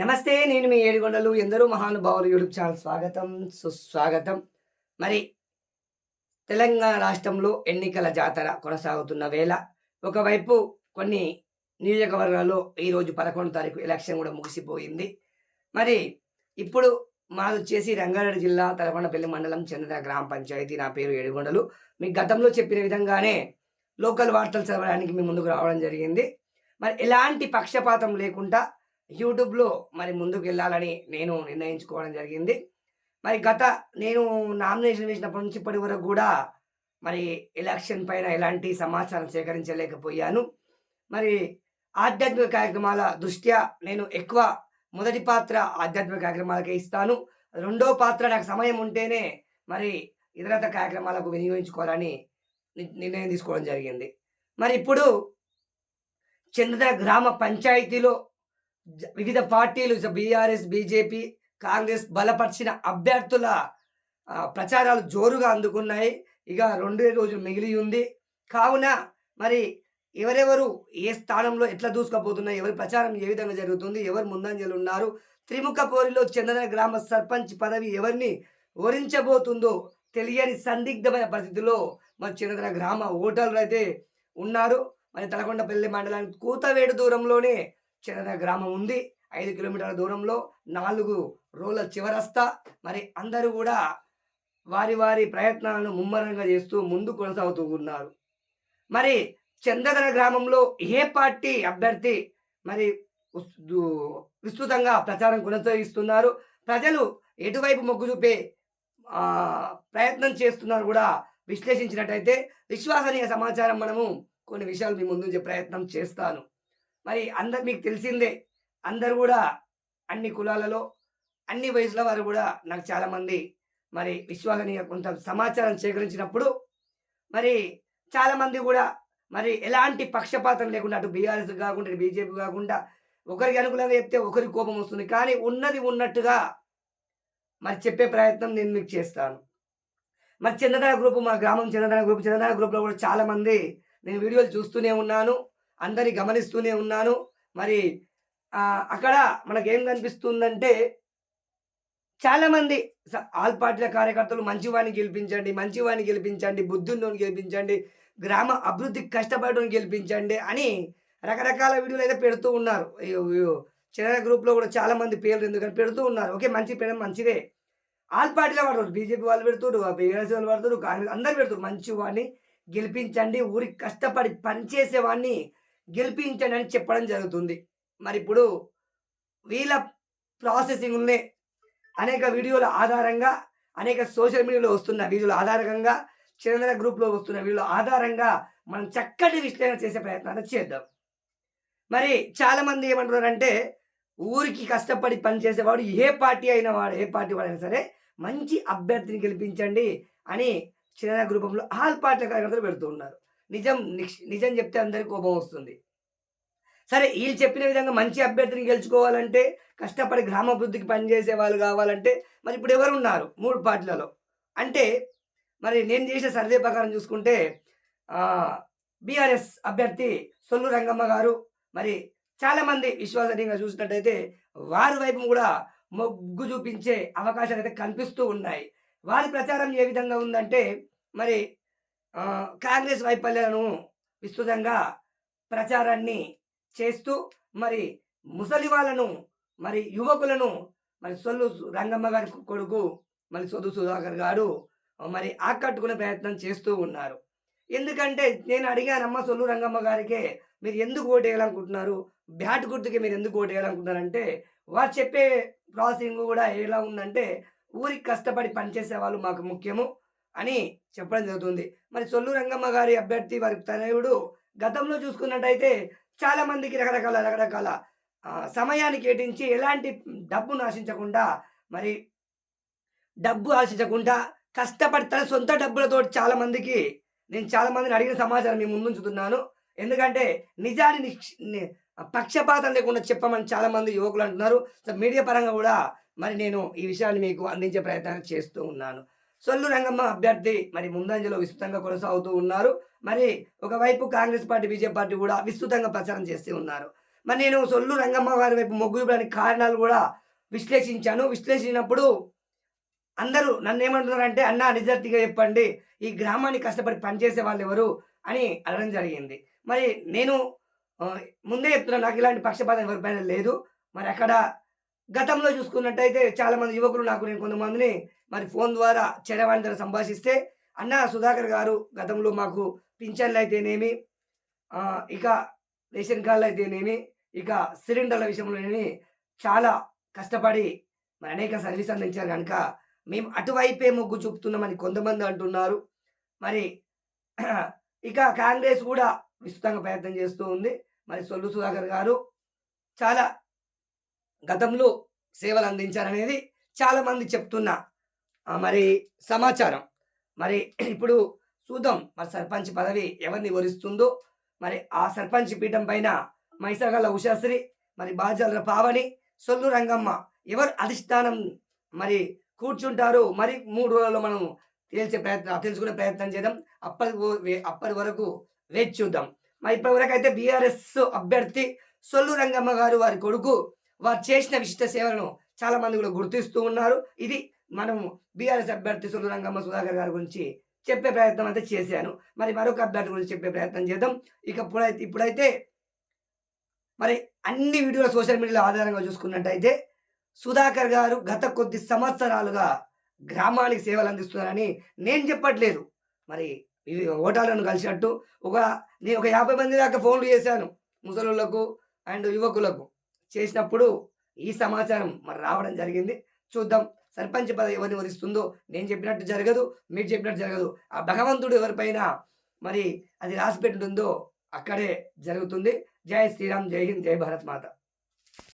నమస్తే నేను మీ ఏడుగొండలు. ఎందరో మహానుభావులు యూట్యూబ్ ఛానల్ స్వాగతం సుస్వాగతం. మరి తెలంగాణ రాష్ట్రంలో ఎన్నికల జాతర కొనసాగుతున్న వేళ ఒకవైపు కొన్ని నియోజకవర్గాల్లో ఈరోజు పదకొండు తారీఖు ఎలక్షన్ కూడా ముగిసిపోయింది. మరి ఇప్పుడు మాది వచ్చేసి రంగారెడ్డి జిల్లా తలకొండపల్లి మండలం చెందిన గ్రామ పంచాయతీ. నా పేరు ఏడుగొండలు. మీకు గతంలో చెప్పిన విధంగానే లోకల్ వార్తలు చదవడానికి మీ ముందుకు రావడం జరిగింది. మరి ఎలాంటి పక్షపాతం లేకుండా యూట్యూబ్లో మరి ముందుకు వెళ్ళాలని నేను నిర్ణయించుకోవడం జరిగింది. మరి గత నేను నామినేషన్ వేసినప్పటి నుంచి ఇప్పటి వరకు కూడా మరి ఎలక్షన్ పైన ఎలాంటి సమాచారం సేకరించలేకపోయాను. మరి ఆధ్యాత్మిక కార్యక్రమాల దృష్ట్యా నేను ఎక్కువ మొదటి పాత్ర ఆధ్యాత్మిక కార్యక్రమాలకే ఇస్తాను. రెండో పాత్ర నాకు సమయం ఉంటేనే మరి ఇతరత కార్యక్రమాలకు వినియోగించుకోవాలని ని- నిర్ణయం తీసుకోవడం జరిగింది. మరి ఇప్పుడు చంద్ర గ్రామ పంచాయతీలో వివిధ పార్టీలు బీఆర్ఎస్ బీజేపీ కాంగ్రెస్ బలపరిచిన అభ్యర్థుల ప్రచారాలు జోరుగా అందుకున్నాయి. ఇక రెండే రోజులు మిగిలి ఉంది కావున మరి ఎవరెవరు ఏ స్థానంలో ఎట్లా దూసుకుపోతున్నాయి ఎవరి ప్రచారం ఏ విధంగా జరుగుతుంది ఎవరు ముందంజలు ఉన్నారు త్రిముఖ పోరిలో చందన గ్రామ సర్పంచ్ పదవి ఎవరిని ఓరించబోతుందో తెలియని సందిగ్ధమైన పరిస్థితిలో మరి చిన్నదన గ్రామ ఓటర్లు అయితే ఉన్నారు. మరి తలకొండపల్లి మండలానికి కూతవేడు దూరంలోనే చిన్న గ్రామం ఉంది. ఐదు కిలోమీటర్ల దూరంలో నాలుగు రోల చివరస్తా. మరి అందరూ కూడా వారి వారి ప్రయత్నాలను ముమ్మరంగా చేస్తూ ముందు కొనసాగుతూ ఉన్నారు. మరి చందగర గ్రామంలో ఏ పార్టీ అభ్యర్థి మరి విస్తృతంగా ప్రచారం కొనసాగిస్తున్నారు? ప్రజలు ఎటువైపు మొగ్గు చూపే ప్రయత్నం చేస్తున్నారు కూడా విశ్లేషించినట్టయితే విశ్వసనీయ సమాచారం మనము కొన్ని విషయాలు మీ ముందు ప్రయత్నం చేస్తాను. మరి అందరు మీకు తెలిసిందే అందరు కూడా అన్ని కులాలలో అన్ని వయసుల వారు కూడా నాకు చాలామంది మరి విశ్వసనీయ కొంత సమాచారం సేకరించినప్పుడు మరి చాలామంది కూడా మరి ఎలాంటి పక్షపాతం లేకుండా అటు బీఆర్ఎస్ కాకుండా బీజేపీ కాకుండా ఒకరికి అనుకూలంగా చెప్తే ఒకరికి కోపం వస్తుంది. కానీ ఉన్నది ఉన్నట్టుగా మరి చెప్పే ప్రయత్నం నేను మీకు చేస్తాను. మరి చంద్రధార గ్రూప్ మా గ్రామం చంద్రధార గ్రూప్ చంద్రధార గ్రూప్లో కూడా చాలామంది నేను వీడియోలు చూస్తూనే ఉన్నాను. అందరి గమనిస్తూనే ఉన్నాను. మరి అక్కడ మనకేం కనిపిస్తుందంటే చాలామంది స- ఆల్ పార్టీల కార్యకర్తలు మంచివాడిని గెలిపించండి మంచివాడిని గెలిపించండి బుద్ధున్నోని గెలిపించండి గ్రామ అభివృద్ధికి కష్టపడని గెలిపించండి అని రకరకాల వీడియోలు అయితే పెడుతూ ఉన్నారు. చిన్న గ్రూప్లో కూడా చాలామంది పేర్లు ఎందుకంటే పెడుతూ ఉన్నారు. ఓకే మంచి పేరు మంచిదే. ఆల్ పార్టీలో పడతారు. బీజేపీ వాళ్ళు పెడుతున్నారు బీఆర్ఎస్ వాళ్ళు పడతారు కాంగ్రెస్ అందరు పెడుతారు. మంచి వాడిని గెలిపించండి ఊరికి కష్టపడి పనిచేసే వాడిని గెలిపించండి అని చెప్పడం జరుగుతుంది. మరి ఇప్పుడు వీళ్ళ ప్రాసెసింగ్నే అనేక వీడియోల ఆధారంగా అనేక సోషల్ మీడియాలో వస్తున్న వీడియోల ఆధారంగా చంద్ర గ్రూప్లో వస్తున్న వీడియోల ఆధారంగా మనం చక్కటి విశ్లేషణ చేసే ప్రయత్నాన్ని చేద్దాం. మరి చాలామంది ఏమంటున్నారంటే ఊరికి కష్టపడి పనిచేసేవాడు ఏ పార్టీ అయిన వాడు ఏ పార్టీ వాడైనా సరే మంచి అభ్యర్థిని గెలిపించండి అని చిన్న గ్రూపంలో ఆల్ పార్టీల కార్యకర్తలు పెడుతూ ఉన్నారు. నిజం నిజం చెప్తే అందరికీ కోపం వస్తుంది. సరే వీళ్ళు చెప్పిన విధంగా మంచి అభ్యర్థిని గెలుచుకోవాలంటే కష్టపడి గ్రామాభివృద్ధికి పనిచేసే వాళ్ళు కావాలంటే మరి ఇప్పుడు ఎవరు ఉన్నారు మూడు పార్టీలలో? అంటే మరి నేను చేసిన సర్వే ప్రకారం చూసుకుంటే బీఆర్ఎస్ అభ్యర్థి సొల్లు రంగమ్మ గారు మరి చాలామంది విశ్వసనీయంగా చూసినట్టయితే వారి వైపు కూడా మొగ్గు చూపించే అవకాశాలు అయితే కనిపిస్తూ ఉన్నాయి. వారి ప్రచారం ఏ విధంగా ఉందంటే మరి కాంగ్రెస్ వైఫల్యాలను విస్తృతంగా ప్రచారాన్ని చేస్తూ మరి ముసలి వాళ్ళను మరి యువకులను మరి సొల్లు రంగమ్మ గారి కొడుకు మరి సొద్దు సుధాకర్ గారు మరి ఆకట్టుకునే ప్రయత్నం చేస్తూ ఉన్నారు. ఎందుకంటే నేను అడిగానమ్మ సొల్లు రంగమ్మ గారికే మీరు ఎందుకు ఓటు వేయాలనుకుంటున్నారు బ్యాట్ గుర్తుకి మీరు ఎందుకు ఓటు వేయాలనుకుంటున్నారంటే వారు చెప్పే ప్రాసెసింగ్ కూడా ఎలా ఉందంటే ఊరికి కష్టపడి పనిచేసే వాళ్ళు మాకు ముఖ్యము. అని చెప్పడం జరుగుతుంది. మరి సొల్లు రంగమ్మ గారి అభ్యర్థి వారి తనయుడు గతంలో చూసుకున్నట్టయితే చాలా మందికి రకరకాల రకరకాల సమయాన్ని కేటించి ఎలాంటి డబ్బును ఆశించకుండా మరి డబ్బు ఆశించకుండా కష్టపడి తన సొంత డబ్బులతో చాలా మందికి నేను చాలా మందిని అడిగిన సమాచారం మీ ముందుంచుతున్నాను ఎందుకంటే నిజాన్ని ని- పక్షపాతం లేకుండా చెప్పమని చాలా మంది యువకులు అంటున్నారు. సో మీడియా పరంగా కూడా మరి నేను ఈ విషయాన్ని మీకు అందించే ప్రయత్నాలు చేస్తూ ఉన్నాను. సొల్లు రంగమ్మ అభ్యర్థి మరి ముందంజలో విస్తృతంగా కొనసాగుతూ ఉన్నారు. మరి ఒకవైపు కాంగ్రెస్ పార్టీ బీజేపీ పార్టీ కూడా విస్తృతంగా ప్రచారం చేస్తూ ఉన్నారు. మరి నేను సొల్లు రంగమ్మ వారి వైపు మొగ్గు చూపడానికి కారణాలు కూడా విశ్లేషించాను. విశ్లేషించినప్పుడు అందరూ నన్ను ఏమంటున్నారంటే అన్న నిజాయితీగా చెప్పండి. ఈ గ్రామాన్ని కష్టపడి పనిచేసే వాళ్ళు ఎవరు? అని అడగడం జరిగింది. మరి నేను ముందే చెప్తున్నాను నాకు ఇలాంటి పక్షపాతం ఎవరిపైన లేదు. మరి అక్కడ గతంలో చూసుకున్నట్టయితే చాలా మంది యువకులు నాకు నేను కొంతమందిని మరి ఫోన్ ద్వారా చెడవాణితో సంభాషిస్తే అన్న సుధాకర్ గారు గతంలో మాకు పింఛన్లు అయితేనేమి ఇక రేషన్ కార్డులు అయితేనేమి ఇక సిలిండర్ల విషయంలోనేమి చాలా కష్టపడి మరి అనేక సర్వీస్ అందించారు కనుక మేము అటువైపే మొగ్గు చూపుతున్నామని కొంతమంది అంటున్నారు. మరి ఇక కాంగ్రెస్ కూడా విస్తృతంగా ప్రయత్నం చేస్తూ ఉంది. మరి సొల్లు సుధాకర్ గారు చాలా గతంలో సేవలు అందించారనేది చాలామంది చెప్తున్న. మరి సమాచారం. మరి ఇప్పుడు చూద్దాం. మరి సర్పంచ్ పదవి ఎవరిని వరిస్తుందో? మరి ఆ సర్పంచ్ పీఠం పైన మైసాగల ఉషాశ్రీ మరి బాజాల పావని సొల్లు రంగమ్మ ఎవరు అధిష్టానం మరి కూర్చుంటారు? మరి మూడు రోజుల్లో మనం తేల్చే ప్రయత్నం తెలుసుకునే ప్రయత్నం చేద్దాం. అప్పటి అప్పటి వరకు వేచి చూద్దాం. మరి ఇప్పటి వరకు అయితే బీఆర్ఎస్ అభ్యర్థి సొల్లు రంగమ్మ గారు వారి కొడుకు వారు చేసిన విశిష్ట సేవలను చాలా మంది కూడా గుర్తిస్తూ ఉన్నారు. ఇది మనం బీఆర్ఎస్ అభ్యర్థి సొల్లు రంగమ్మ సుధాకర్ గారి గురించి చెప్పే ప్రయత్నం అయితే చేశాను. మరి మరొక అభ్యర్థి గురించి చెప్పే ప్రయత్నం చేద్దాం. ఇక ఇప్పుడైతే ఇప్పుడైతే మరి అన్ని వీడియోలు సోషల్ మీడియాలో ఆధారంగా చూసుకున్నట్టయితే సుధాకర్ గారు గత కొద్ది సంవత్సరాలుగా గ్రామానికి సేవలు అందిస్తున్నారని నేను చెప్పట్లేదు. మరి ఇవి ఓటాలను కలిసినట్టు ఒక నేను ఒక యాభై మంది దాకా ఫోన్లు చేశాను. ముసలులకు అండ్ యువకులకు. చేసినప్పుడు ఈ సమాచారం మరి రావడం జరిగింది. చూద్దాం సర్పంచ్ పదవి ఎవరిని వరిస్తుందో. నేను చెప్పినట్టు జరగదు మీరు చెప్పినట్టు జరగదు. ఆ భగవంతుడు ఎవరిపైన మరి అది రాసి అక్కడే జరుగుతుంది. జై శ్రీరామ్ జై హింద్ జై భారత్ మాత.